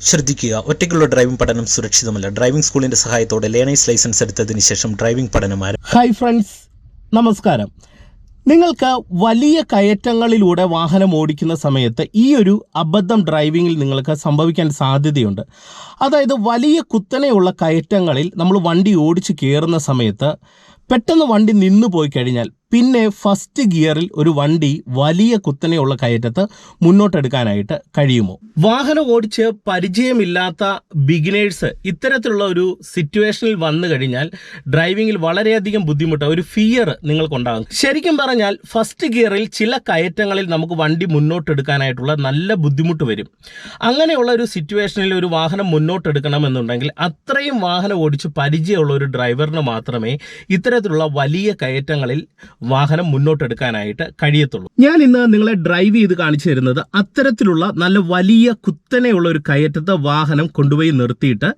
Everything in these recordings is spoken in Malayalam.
ശ്രദ്ധിക്കുക ഒറ്റയ്ക്കുള്ള ഡ്രൈവിംഗ് പഠനം സുരക്ഷിതമല്ല. ഡ്രൈവിംഗ് സ്കൂളിന്റെ സഹായത്തോടെ ലേണേഴ്സ് ലൈസൻസ് എടുത്തതിന് ശേഷം ഡ്രൈവിംഗ് പഠനം ആരംഭിക്കും ഹായ് ഫ്രണ്ട്സ് നമസ്കാരം. നിങ്ങൾക്ക് വലിയ കയറ്റങ്ങളിലൂടെ വാഹനം ഓടിക്കുന്ന സമയത്ത് ഈ ഒരു അബദ്ധം ഡ്രൈവിങ്ങിൽ നിങ്ങൾക്ക് സംഭവിക്കാൻ സാധ്യതയുണ്ട്. അതായത് വലിയ കുത്തനെയുള്ള കയറ്റങ്ങളിൽ നമ്മൾ വണ്ടി ഓടിച്ച് കയറുന്ന സമയത്ത് പെട്ടെന്ന് വണ്ടി നിന്നു പോയി കഴിഞ്ഞാൽ പിന്നെ ഫസ്റ്റ് ഗിയറിൽ ഒരു വണ്ടി വലിയ കുത്തനെയുള്ള കയറ്റത്ത് മുന്നോട്ടെടുക്കാനായിട്ട് കഴിയുമോ? വാഹനം ഓടിച്ച് പരിചയമില്ലാത്ത ബിഗിനേഴ്സ് ഇത്തരത്തിലുള്ള ഒരു സിറ്റുവേഷനിൽ വന്നു കഴിഞ്ഞാൽ ഡ്രൈവിങ്ങിൽ വളരെയധികം ബുദ്ധിമുട്ട് ഒരു ഫിയർ നിങ്ങൾക്കുണ്ടാകും. ശരിക്കും പറഞ്ഞാൽ ഫസ്റ്റ് ഗിയറിൽ ചില കയറ്റങ്ങളിൽ നമുക്ക് വണ്ടി മുന്നോട്ടെടുക്കാനായിട്ടുള്ള നല്ല ബുദ്ധിമുട്ട് വരും. അങ്ങനെയുള്ള ഒരു സിറ്റുവേഷനിൽ ഒരു വാഹനം മുന്നോട്ടെടുക്കണമെന്നുണ്ടെങ്കിൽ അത്രയും വാഹനം ഓടിച്ച് പരിചയമുള്ള ഒരു ഡ്രൈവറിന് മാത്രമേ ഇത്തരത്തിലുള്ള വലിയ കയറ്റങ്ങളിൽ വാഹനം മുന്നോട്ടെടുക്കാനായിട്ട് കഴിയത്തുള്ളൂ. ഞാൻ ഇന്ന് നിങ്ങളെ ഡ്രൈവ് ചെയ്ത് കാണിച്ചു തരുന്നത് അത്തരത്തിലുള്ള നല്ല വലിയ കുത്തനെയുള്ള ഒരു കയറ്റത്തെ വാഹനം കൊണ്ടുപോയി നിർത്തിയിട്ട്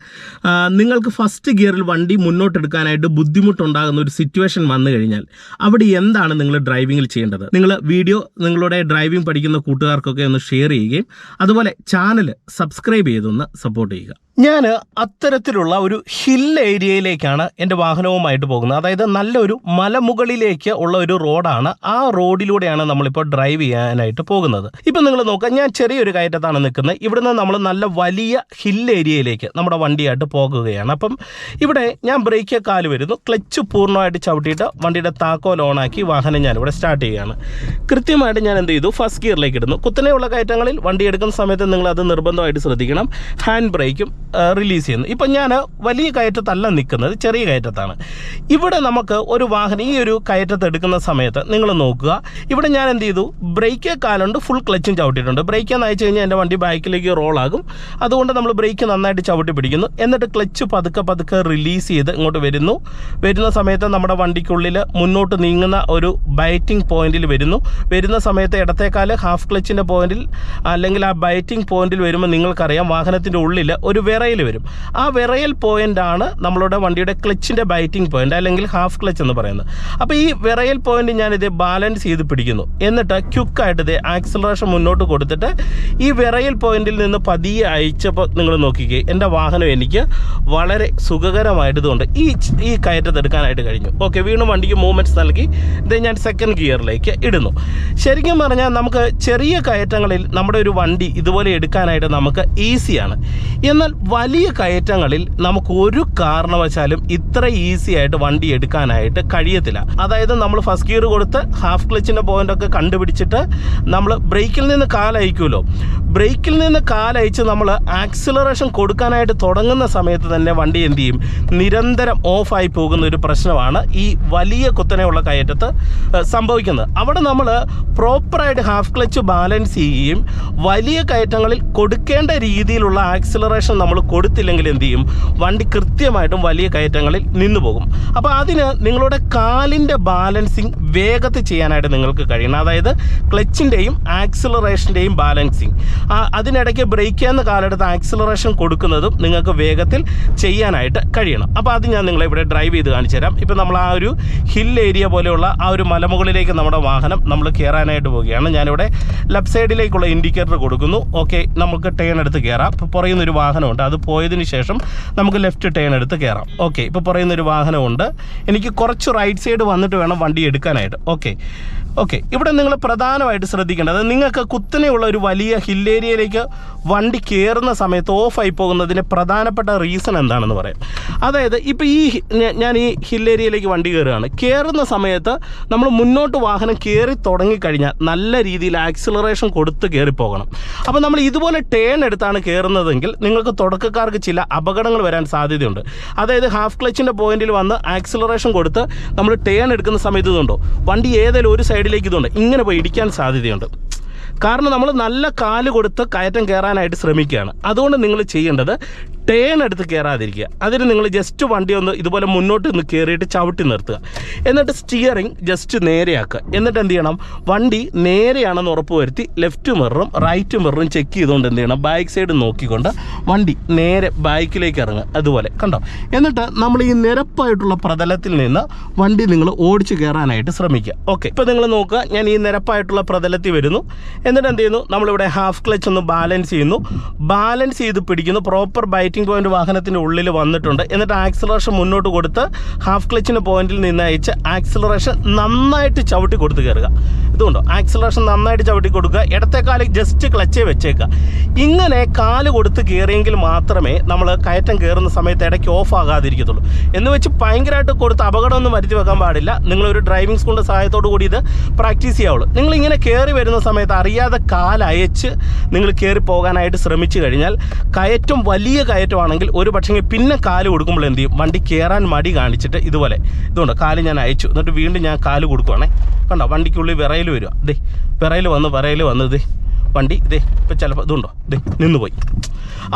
നിങ്ങൾക്ക് ഫസ്റ്റ് ഗിയറിൽ വണ്ടി മുന്നോട്ടെടുക്കാനായിട്ട് ബുദ്ധിമുട്ടുണ്ടാകുന്ന ഒരു സിറ്റുവേഷൻ വന്നു കഴിഞ്ഞാൽ അവിടെ എന്താണ് നിങ്ങൾ ഡ്രൈവിംഗിൽ ചെയ്യേണ്ടത്? നിങ്ങൾ വീഡിയോ നിങ്ങളുടെ ഡ്രൈവിംഗ് പഠിക്കുന്ന കൂട്ടുകാർക്കൊക്കെ ഒന്ന് ഷെയർ ചെയ്യുകയും അതുപോലെ ചാനൽ സബ്സ്ക്രൈബ് ചെയ്തൊന്ന് സപ്പോർട്ട് ചെയ്യുക. ഞാൻ അത്തരത്തിലുള്ള ഒരു ഹിൽ ഏരിയയിലേക്കാണ് എന്റെ വാഹനവുമായിട്ട് പോകുന്നത്. അതായത് നല്ലൊരു മലമുകളിലേക്ക് ഉള്ള ഒരു റോഡാണ്. ആ റോഡിലൂടെയാണ് നമ്മളിപ്പോൾ ഡ്രൈവ് ചെയ്യാനായിട്ട് പോകുന്നത്. ഇപ്പം നിങ്ങൾ നോക്കുക ഞാൻ ചെറിയൊരു കയറ്റത്താണ് നിൽക്കുന്നത്. ഇവിടുന്ന് നമ്മൾ നല്ല വലിയ ഹിൽ ഏരിയയിലേക്ക് നമ്മുടെ വണ്ടിയായിട്ട് പോകുകയാണ്. അപ്പം ഇവിടെ ഞാൻ ബ്രേക്ക് കാൽ വരുന്നു. ക്ലച്ച് പൂർണമായിട്ട് ചവിട്ടിയിട്ട് വണ്ടിയുടെ താക്കോൽ ഓണാക്കി വാഹനം ഞാനിവിടെ സ്റ്റാർട്ട് ചെയ്യുകയാണ്. കൃത്യമായിട്ട് ഞാൻ എന്ത് ചെയ്തു? ഫസ്റ്റ് ഗിയറിലേക്ക് ഇടുന്നു. കുത്തനെയുള്ള കയറ്റങ്ങളിൽ വണ്ടി എടുക്കുന്ന സമയത്ത് നിങ്ങൾ അത് നിർബന്ധമായിട്ട് ശ്രദ്ധിക്കണം. ഹാൻഡ് ബ്രേക്കും റിലീസ് ചെയ്യുന്നു. ഇപ്പം ഞാൻ വലിയ കയറ്റത്തല്ല നിൽക്കുന്നത് ചെറിയ കയറ്റത്താണ്. ഇവിടെ നമുക്ക് ഒരു വാഹനം ഈ ഒരു കയറ്റത്ത് എടുക്കുന്ന സമയത്ത് നിങ്ങൾ നോക്കുക. ഇവിടെ ഞാൻ എന്ത് ചെയ്തു? ബ്രേക്ക് കാലുണ്ട് ഫുൾ ക്ലച്ചും ചവിട്ടിയിട്ടുണ്ട്. ബ്രേക്ക് എന്ന് കഴിഞ്ഞാൽ എന്റെ വണ്ടി ബാക്കിലേക്ക് റോളാകും അതുകൊണ്ട് നമ്മൾ ബ്രേക്ക് നന്നായിട്ട് ചവിട്ടി പിടിക്കുന്നു. എന്നിട്ട് ക്ലച്ച് പതുക്കെ പതുക്കെ റിലീസ് ചെയ്ത് ഇങ്ങോട്ട് വരുന്നു. വരുന്ന സമയത്ത് നമ്മുടെ വണ്ടിക്കുള്ളിൽ മുന്നോട്ട് നീങ്ങുന്ന ഒരു ബൈറ്റിംഗ് പോയിന്റിൽ വരുന്നു. വരുന്ന സമയത്ത് ഇടത്തേക്കാൽ ഹാഫ് ക്ലച്ചിന്റെ പോയിന്റിൽ അല്ലെങ്കിൽ ആ ബൈറ്റിംഗ് പോയിന്റിൽ വരുമ്പോൾ നിങ്ങൾക്കറിയാം വാഹനത്തിന്റെ ഉള്ളിൽ ഒരു വിറയിൽ വരും. ആ വിറയൽ പോയിന്റാണ് നമ്മളുടെ വണ്ടിയുടെ ക്ലച്ചിന്റെ ബൈറ്റിംഗ് പോയിന്റ് അല്ലെങ്കിൽ ഹാഫ് ക്ലച്ച് എന്ന് പറയുന്നത്. അപ്പോൾ ഈ വിറയൽ പോയിന്റ് ഞാനിത് ബാലൻസ് ചെയ്ത് പിടിക്കുന്നു. എന്നിട്ട് ക്യുക്കായിട്ട് ഇത് ആക്സിലറേഷൻ മുന്നോട്ട് കൊടുത്തിട്ട് ഈ വിറയൽ പോയിന്റിൽ നിന്ന് പതിയെ അയച്ചപ്പോൾ നിങ്ങൾ നോക്കിക്കേ എന്റെ വാഹനം എനിക്ക് വളരെ സുഖകരമായിട്ട് ഇതുകൊണ്ട് ഈ ഈ കയറ്റത്തെടുക്കാനായിട്ട് കഴിഞ്ഞു. ഓക്കെ വീണ്ടും വണ്ടിക്ക് മൂവ്മെന്റ്സ് നൽകി. ഇത് ഞാൻ സെക്കൻഡ് ഗിയറിലേക്ക് ഇടുന്നു. ശരിക്കും പറഞ്ഞാൽ നമുക്ക് ചെറിയ കയറ്റങ്ങളിൽ നമ്മുടെ ഒരു വണ്ടി ഇതുപോലെ എടുക്കാനായിട്ട് നമുക്ക് ഈസിയാണ് എന്നാൽ വലിയ കയറ്റങ്ങളിൽ നമുക്ക് ഒരു കാരണവശാലും ഇത്ര ഈസി ആയിട്ട് വണ്ടി എടുക്കാനായിട്ട് കഴിയത്തില്ല. അതായത് നമ്മൾ ഫസ്റ്റ് ഗിയർ കൊടുത്ത് ഹാഫ് ക്ലച്ചിന്റെ പോയിന്റ് ഒക്കെ കണ്ടുപിടിച്ചിട്ട് നമ്മൾ ബ്രേക്കിൽ നിന്ന് കാലയക്കുമല്ലോ ബ്രേക്കിൽ നിന്ന് കാലയച്ച് നമ്മൾ ആക്സിലറേഷൻ കൊടുക്കാനായിട്ട് തുടങ്ങുന്ന സമയത്ത് തന്നെ വണ്ടി എന്ത് ചെയ്യും? നിരന്തരം ഓഫായി പോകുന്ന ഒരു പ്രശ്നമാണ് ഈ വലിയ കുത്തനെയുള്ള കയറ്റത്ത് സംഭവിക്കുന്നത്. അവിടെ നമ്മൾ പ്രോപ്പറായിട്ട് ഹാഫ് ക്ലച്ച് ബാലൻസ് ചെയ്യുകയും വലിയ കയറ്റങ്ങളിൽ കൊടുക്കേണ്ട രീതിയിലുള്ള ആക്സിലറേഷൻ നമ്മൾ കൊടുത്തില്ലെങ്കിൽ എന്ത് ചെയ്യും? വണ്ടി കൃത്യമായിട്ടും വലിയ കയറ്റങ്ങളിൽ നിന്നു പോകും. അപ്പോൾ അതിന് നിങ്ങളുടെ കാലിന്റെ ബാലൻസിങ് വേഗത്തിൽ ചെയ്യാനായിട്ട് നിങ്ങൾക്ക് കഴിയണം. അതായത് ക്ലച്ചിന്റെയും ആക്സിലറേഷന്റെയും ബാലൻസിങ്. അതിനിടയ്ക്ക് ബ്രേക്ക് ചെയ്യുന്ന കാലെടുത്ത് ആക്സിലറേഷൻ കൊടുക്കുന്നതും നിങ്ങൾക്ക് വേഗത്തിൽ ചെയ്യാനായിട്ട് കഴിയണം. അപ്പോൾ അത് ഞാൻ നിങ്ങളെ ഇവിടെ ഡ്രൈവ് ചെയ്ത് കാണിച്ചു തരാം. ഇപ്പോൾ നമ്മൾ ആ ഒരു ഹിൽ ഏരിയ പോലെയുള്ള ആ ഒരു മലമുകളിലേക്ക് നമ്മുടെ വാഹനം നമ്മൾ കയറാനായിട്ട് പോവുകയാണ്. ഞാനിവിടെ ലെഫ്റ്റ് സൈഡിലേക്കുള്ള ഇൻഡിക്കേറ്റർ കൊടുക്കുന്നു. ഓക്കെ നമുക്ക് ടേൺ എടുത്ത് കയറാം ഇപ്പോൾ പുറയുന്നൊരു വാഹനമുണ്ട്. അത് പോയതിന് ശേഷം നമുക്ക് ലെഫ്റ്റ് ടേൺ എടുത്ത് കയറാം ഓക്കെ ഇപ്പോൾ പറയുന്ന ഒരു വാഹനമുണ്ട്. എനിക്ക് കുറച്ച് റൈറ്റ് സൈഡ് വന്നിട്ട് വേണം വണ്ടി എടുക്കാനായിട്ട്. ഓക്കെ ഓക്കെ ഇവിടെ നിങ്ങൾ പ്രധാനമായിട്ട് ശ്രദ്ധിക്കേണ്ടത് നിങ്ങൾക്ക് കുത്തനെയുള്ള ഒരു വലിയ ഹിൽ ഏരിയയിലേക്ക് വണ്ടി കയറുന്ന സമയത്ത് ഓഫായി പോകുന്നതിന്റെ പ്രധാനപ്പെട്ട റീസൺ എന്താണെന്ന് പറയാം. അതായത് ഇപ്പോൾ ഈ ഞാൻ ഈ ഹിൽ ഏരിയയിലേക്ക് വണ്ടി കയറുകയാണ് കയറുന്ന സമയത്ത് നമ്മൾ മുന്നോട്ട് വാഹനം കയറി തുടങ്ങിക്കഴിഞ്ഞാൽ നല്ല രീതിയിൽ ആക്സിലറേഷൻ കൊടുത്ത് കയറിപ്പോകണം പോകണം. അപ്പോൾ നമ്മൾ ഇതുപോലെ ടേൺ എടുത്താണ് കയറുന്നതെങ്കിൽ നിങ്ങൾക്ക് തുടക്കക്കാർക്ക് ചില അപകടങ്ങൾ വരാൻ സാധ്യതയുണ്ട്. അതായത് ഹാഫ് ക്ലച്ചിന്റെ പോയിന്റിൽ വന്ന് ആക്സിലറേഷൻ കൊടുത്ത് നമ്മൾ ടേൺ എടുക്കുന്ന സമയത്ത് ഇതുണ്ടോ? വണ്ടി ഏതെങ്കിലും ഒരു സൈഡിലേക്ക് ഇതുണ്ട്. ഇങ്ങനെ പോയി ഇടിക്കാൻ സാധ്യതയുണ്ട്. കാരണം നമ്മൾ നല്ല കാൽ കൊടുത്ത് കയറ്റം കയറാനായിട്ട് ശ്രമിക്കുകയാണ്. അതുകൊണ്ട് നിങ്ങൾ ചെയ്യേണ്ടത് ടേൺ എടുത്ത് കയറാതിരിക്കുക അതിന് നിങ്ങൾ ജസ്റ്റ് വണ്ടി ഒന്ന് ഇതുപോലെ മുന്നോട്ട് നിന്ന് കയറിയിട്ട് ചവിട്ടി നിർത്തുക. എന്നിട്ട് സ്റ്റിയറിംഗ് ജസ്റ്റ് നേരെയാക്കുക. എന്നിട്ട് എന്ത് ചെയ്യണം? വണ്ടി നേരെയാണെന്ന് ഉറപ്പ് വരുത്തി ലെഫ്റ്റ് മിററും റൈറ്റ് മിററും ചെക്ക് ചെയ്തുകൊണ്ട് എന്ത് ചെയ്യണം? ബാക്ക് സൈഡ് നോക്കിക്കൊണ്ട് വണ്ടി നേരെ ബാക്കിലേക്ക് ഇറങ്ങുക. അതുപോലെ കണ്ടോ? എന്നിട്ട് നമ്മൾ ഈ നിരപ്പായിട്ടുള്ള പ്രതലത്തിൽ നിന്ന് വണ്ടി നിങ്ങൾ ഓടിച്ച് കയറാനായിട്ട് ശ്രമിക്കുക. ഓക്കെ ഇപ്പോൾ നിങ്ങൾ നോക്കുക ഞാൻ ഈ നിരപ്പായിട്ടുള്ള പ്രതലത്തിൽ വരുന്നു. എന്നിട്ട് എന്ത് ചെയ്യുന്നു? നമ്മളിവിടെ ഹാഫ് ക്ലച്ച് ഒന്ന് ബാലൻസ് ചെയ്യുന്നു. ബാലൻസ് ചെയ്ത് പിടിക്കുന്നു. പ്രോപ്പർ ബൈറ്റിംഗ് പോയിന്റ് വാഹനത്തിന്റെ ഉള്ളിൽ വന്നിട്ടുണ്ട്. എന്നിട്ട് ആക്സിലറേഷൻ മുന്നോട്ട് കൊടുത്ത് ഹാഫ് ക്ലച്ചിന്റെ പോയിന്റിൽ നിന്ന് അയച്ച് ആക്സിലറേഷൻ നന്നായിട്ട് ചവിട്ടി കൊടുത്ത് കയറുക ഇതുകൊണ്ടോ ആക്സിലറേഷൻ നന്നായിട്ട് ചവിട്ടി കൊടുക്കുക. ഇടത്തെ കാൽ ജസ്റ്റ് ക്ലച്ചേ വെച്ചേക്കുക. ഇങ്ങനെ കാൽ കൊടുത്ത് കയറിയെങ്കിൽ മാത്രമേ നമ്മൾ കയറ്റം കയറുന്ന സമയത്ത് ഇടയ്ക്ക് ഓഫ് ആകാതിരിക്കത്തുള്ളൂ. എന്ന് വെച്ച് ഭയങ്കരമായിട്ട് കൊടുത്ത് അപകടമൊന്നും വരുത്തി വെക്കാൻ പാടില്ല. നിങ്ങളൊരു ഡ്രൈവിംഗ് സ്കൂളിന്റെ സഹായത്തോടു കൂടി ഇത് പ്രാക്ടീസ് ചെയ്യാവുള്ളൂ. നിങ്ങൾ ഇങ്ങനെ കയറി വരുന്ന സമയത്ത് അറിയാതെ കാലയച്ച് നിങ്ങൾ കയറി പോകാനായിട്ട് ശ്രമിച്ചു കഴിഞ്ഞാൽ കയറ്റം വലിയ കയറ്റമാണെങ്കിൽ ഒരു പക്ഷേ പിന്നെ കാൽ കൊടുക്കുമ്പോൾ എന്ത് ചെയ്യും? വണ്ടി കയറാൻ മടി കാണിച്ചിട്ട് ഇതുപോലെ. ഇതുകൊണ്ട്? കാൽ ഞാൻ അയച്ചു. എന്നിട്ട് വീണ്ടും ഞാൻ കാൽ കൊടുക്കുവാണേ. കണ്ടോ? വണ്ടിക്കുള്ളിൽ വിറയിൽ വരിക ദേ വിറയിൽ വന്ന് വിറയിൽ വന്ന് ദേ. വണ്ടി ഇതേ ഇപ്പം ചിലപ്പോൾ ഇതുണ്ടോ? ദേ നിന്നുപോയി.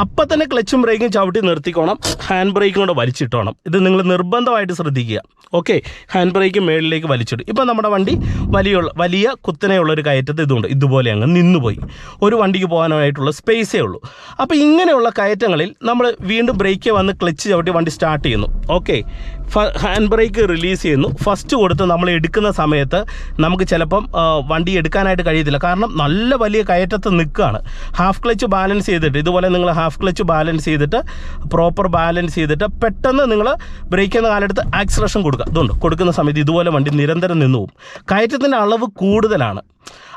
അപ്പം തന്നെ ക്ലച്ചും ബ്രേക്കും ചവിട്ടി നിർത്തിക്കോണം. ഹാൻഡ് ബ്രേക്കും കൂടെ വലിച്ചിട്ടോണം. ഇത് നിങ്ങൾ നിർബന്ധമായിട്ട് ശ്രദ്ധിക്കുക. ഓക്കെ? ഹാൻഡ് ബ്രേക്ക് മേളിലേക്ക് വലിച്ചിടും. ഇപ്പം നമ്മുടെ വണ്ടി വലിയ വലിയ കുത്തനെയുള്ള ഒരു കയറ്റത്ത് ഇതുണ്ട്. ഇതുപോലെ അങ്ങ് നിന്നുപോയി. ഒരു വണ്ടിക്ക് പോകാനായിട്ടുള്ള സ്പേസേ ഉള്ളൂ. അപ്പോൾ ഇങ്ങനെയുള്ള കയറ്റങ്ങളിൽ നമ്മൾ വീണ്ടും ബ്രേക്ക് വന്ന് ക്ലച്ച് ചവിട്ടി വണ്ടി സ്റ്റാർട്ട് ചെയ്യുന്നു. ഓക്കെ? ഹാൻഡ് ബ്രേക്ക് റിലീസ് ചെയ്യുന്നു. ഫസ്റ്റ് കൊടുത്ത് നമ്മൾ എടുക്കുന്ന സമയത്ത് നമുക്ക് ചിലപ്പം വണ്ടി എടുക്കാനായിട്ട് കഴിയത്തില്ല. കാരണം നല്ല വലിയ കയറ്റത്ത് നിൽക്കുകയാണ്. ഹാഫ് ക്ലച്ച് ബാലൻസ് ചെയ്തിട്ട് ഇതുപോലെ നിങ്ങൾ ഹാഫ് ക്ലച്ച് ബാലൻസ് ചെയ്തിട്ട് പ്രോപ്പർ ബാലൻസ് ചെയ്തിട്ട് പെട്ടെന്ന് നിങ്ങൾ ബ്രേക്ക് ചെയ്യുന്ന കാലെടുത്ത് ആക്സിലേഷൻ കൊടുക്കുക. ഇതുണ്ട്. കൊടുക്കുന്ന സമയത്ത് ഇതുപോലെ വണ്ടി നിരന്തരം നിന്നു പോകും. കയറ്റത്തിന്റെ അളവ് കൂടുതലാണ്.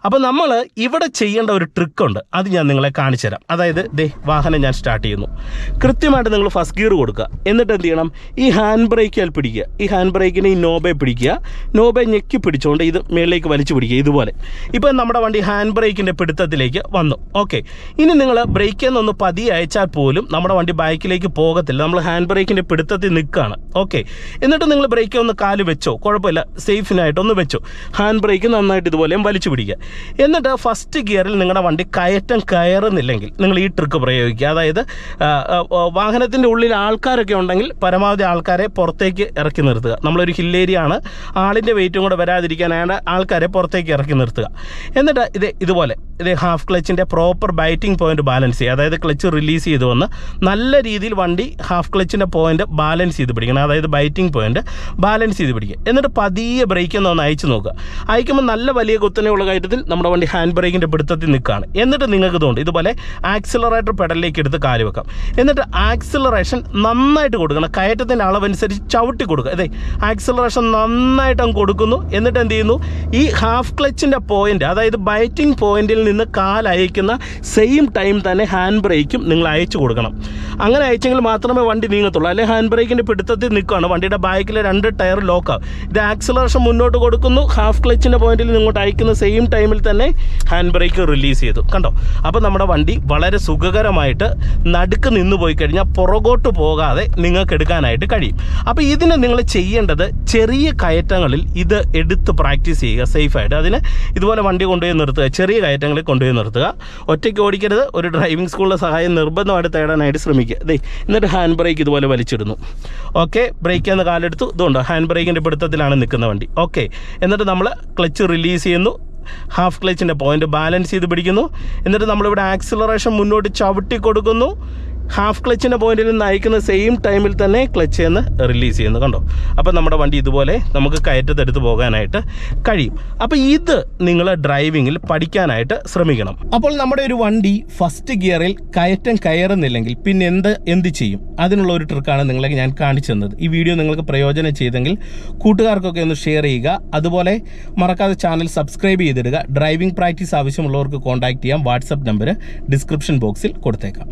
അപ്പോൾ നമ്മൾ ഇവിടെ ചെയ്യേണ്ട ഒരു ട്രിക്കുണ്ട് അത് ഞാൻ നിങ്ങളെ കാണിച്ചു തരാം. അതായത് ദേ വാഹനം ഞാൻ സ്റ്റാർട്ട് ചെയ്യുന്നു. കൃത്യമായിട്ട് നിങ്ങൾ ഫസ്റ്റ് ഗിയർ കൊടുക്കുക. എന്നിട്ട് എന്ത് ചെയ്യണം? ഈ ഹാൻഡ് ബ്രേക്കിൽ പിടിക്കുക. ഈ ഹാൻഡ് ബ്രേക്കിനെ ഈ നോബെ പിടിക്കുക. നോബെ ഞെക്കി പിടിച്ചുകൊണ്ട് ഇത് മേളിലേക്ക് വലിച്ചു പിടിക്കുക ഇതുപോലെ. ഇപ്പോൾ നമ്മുടെ വണ്ടി ഹാൻഡ് ബ്രേക്കിന്റെ പിടുത്തത്തിലേക്ക് വന്നു. ഓക്കെ ഇനി നിങ്ങൾ ബ്രേക്കിൽ നിന്നൊന്ന് പതി അയച്ചാൽ പോലും നമ്മുടെ വണ്ടി ബൈക്കിലേക്ക് പോകത്തില്ല. നമ്മൾ ഹാൻഡ് ബ്രേക്കിന്റെ പിടുത്തത്തിൽ നിൽക്കുകയാണ് ഓക്കെ എന്നിട്ട് നിങ്ങൾ ബ്രേക്കിൽ ഒന്ന് കാൽ വെച്ചോ. കുഴപ്പമില്ല. സേഫിനായിട്ട് ഒന്ന് വെച്ചോ. ഹാൻഡ് ബ്രേക്ക് നന്നായിട്ട് ഇതുപോലെ വലിച്ചു പിടിക്കുക എന്നിട്ട് ഫസ്റ്റ് ഗിയറിൽ നിങ്ങളുടെ വണ്ടി കയറ്റം കയറുന്നില്ലെങ്കിൽ നിങ്ങൾ ഈ ട്രിക്ക് പ്രയോഗിക്കുക. അതായത് വാഹനത്തിന്റെ ഉള്ളിൽ ആൾക്കാരൊക്കെ ഉണ്ടെങ്കിൽ പരമാവധി ആൾക്കാരെ പുറത്തേക്ക് ഇറക്കി നിർത്തുക. നമ്മളൊരു ഹില്ലേരിയ ആണ്. ആളിന്റെ വെയിറ്റും കൂടെ വരാതിരിക്കാനാണ് ആൾക്കാരെ പുറത്തേക്ക് ഇറക്കി നിർത്തുക. എന്നിട്ട് ഇത് ഇതുപോലെ ഇത് ഹാഫ് ക്ലച്ചിന്റെ പ്രോപ്പർ ബൈറ്റിംഗ് പോയിന്റ് ബാലൻസ് ചെയ്യുക. അതായത് ക്ലച്ച് റിലീസ് ചെയ്ത് വന്ന് നല്ല രീതിയിൽ വണ്ടി ഹാഫ് ക്ലച്ചിന്റെ പോയിന്റ് ബാലൻസ് ചെയ്ത് പിടിക്കണം. അതായത് ബൈറ്റിംഗ് പോയിന്റ് ബാലൻസ് ചെയ്ത് പിടിക്കുക. എന്നിട്ട് പതിയെ ബ്രേക്ക് ഒന്ന് അയച്ചു നോക്കുക. അയക്കുമ്പോൾ നല്ല വലിയ കുത്തനെയുള്ള കയറ്റത്തിൽ നമ്മുടെ വണ്ടി ഹാൻഡ് ബ്രേക്കിന്റെ പിടുത്തത്തിൽ നിൽക്കുകയാണ്. എന്നിട്ട് നിങ്ങൾക്ക് ഇതുകൊണ്ട് ഇതുപോലെ ആക്സിലറേറ്റർ പെഡലിലേക്ക് എടുത്ത് കാൽ വെക്കാം. എന്നിട്ട് ആക്സിലറേഷൻ നന്നായിട്ട് കൊടുക്കണം. കയറ്റത്തിന്റെ അളവനുസരിച്ച് ചവിട്ടി കൊടുക്കുക. അതെ ആക്സിലറേഷൻ നന്നായിട്ട് അങ്ങ് കൊടുക്കുന്നു. എന്നിട്ട് എന്ത് ചെയ്യുന്നു? ഈ ഹാഫ് ക്ലച്ചിന്റെ പോയിന്റ് അതായത് ബൈറ്റിംഗ് പോയിന്റിൽ നിന്ന് കാൽ അയക്കുന്ന സെയിം ടൈം തന്നെ ഹാൻഡ് ബ്രേക്കും നിങ്ങൾ അയച്ചു കൊടുക്കണം. അങ്ങനെ അയച്ചെങ്കിൽ മാത്രമേ വണ്ടി നീങ്ങത്തുള്ളൂ. അല്ലെങ്കിൽ ഹാൻഡ് ബ്രേക്കിന്റെ പിടുത്തത്തിൽ നിൽക്കുകയാണ്. വണ്ടിയുടെ ബാക്കിലെ രണ്ട് ടയർ ലോക്കാവും ഇത് ആക്സിലറേഷൻ മുന്നോട്ട് കൊടുക്കുന്നു. ഹാഫ് ക്ലച്ചിന്റെ പോയിന്റിൽ ഇങ്ങോട്ട് അയക്കുന്ന സെയിം ടൈമിൽ തന്നെ ഹാൻഡ് ബ്രേക്ക് റിലീസ് ചെയ്തു. കണ്ടോ? അപ്പോൾ നമ്മുടെ വണ്ടി വളരെ സുഖകരമായിട്ട് നടുക്ക് നിന്ന് പോയി കഴിഞ്ഞാൽ പുറകോട്ട് പോകാതെ നിങ്ങൾക്ക് എടുക്കാനായിട്ട് കഴിയും. അപ്പോൾ ഇതിന് നിങ്ങൾ ചെയ്യേണ്ടത് ചെറിയ കയറ്റങ്ങളിൽ ഇത് എടുത്ത് പ്രാക്ടീസ് ചെയ്യുക സേഫായിട്ട് അതിന് ഇതുപോലെ വണ്ടി കൊണ്ടുപോയി നിർത്തുക ചെറിയ കയറ്റങ്ങളിൽ കൊണ്ടുപോയി നിർത്തുക. ഒറ്റയ്ക്ക് ഓടിക്കരുത് ഒരു ഡ്രൈവിംഗ് സ്കൂളിലെ സഹായം നിർബന്ധമായിട്ട് തേടാനായിട്ട് ശ്രമിക്കുക. ദേ എന്നിട്ട് ഹാൻഡ് ബ്രേക്ക് ഇതുപോലെ വലിച്ചിടുന്നു. ഓക്കെ ബ്രേക്ക് എന്ന കാലെടുത്തു. ഇതുകൊണ്ട് ഹാൻഡ് ബ്രേക്കിന്റെ പിടുത്തത്തിലാണ് നിൽക്കുന്ന വണ്ടി. ഓക്കെ എന്നിട്ട് നമ്മൾ ക്ലച്ച് റിലീസ് ചെയ്യുന്നു. ഹാഫ് ക്ലച്ചിന്റെ പോയിന്റ് ബാലൻസ് ചെയ്ത് പിടിക്കുന്നു. എന്നിട്ട് നമ്മളിവിടെ ആക്സിലറേഷൻ മുന്നോട്ട് ചവിട്ടി കൊടുക്കുന്നു. ഹാഫ് ക്ലച്ചിന്റെ പോയിന്റിൽ നിന്ന് അയക്കുന്ന സെയിം ടൈമിൽ തന്നെ ക്ലച്ച് എന്ന് റിലീസ് ചെയ്യുന്നു കണ്ടോ? അപ്പോൾ നമ്മുടെ വണ്ടി ഇതുപോലെ നമുക്ക് കയറ്റത്തെടുത്ത് പോകാനായിട്ട് കഴിയും. അപ്പോൾ ഇത് നിങ്ങൾ ഡ്രൈവിങ്ങിൽ പഠിക്കാനായിട്ട് ശ്രമിക്കണം. അപ്പോൾ നമ്മുടെ ഒരു വണ്ടി ഫസ്റ്റ് ഗിയറിൽ കയറ്റം കയറുന്നില്ലെങ്കിൽ പിന്നെ എന്ത് എന്ത് ചെയ്യും? അതിനുള്ള ഒരു ട്രിക്കാണ് നിങ്ങളെ ഞാൻ കാണിച്ചു തന്നത്. ഈ വീഡിയോ നിങ്ങൾക്ക് പ്രയോജനം ചെയ്തെങ്കിൽ കൂട്ടുകാർക്കൊക്കെ ഒന്ന് ഷെയർ ചെയ്യുക. അതുപോലെ മറക്കാതെ ചാനൽ സബ്സ്ക്രൈബ് ചെയ്തിടുക. ഡ്രൈവിംഗ് പ്രാക്ടീസ് ആവശ്യമുള്ളവർക്ക് കോൺടാക്ട് ചെയ്യാം. വാട്സപ്പ് നമ്പർ ഡിസ്ക്രിപ്ഷൻ ബോക്സിൽ കൊടുത്തേക്കാം.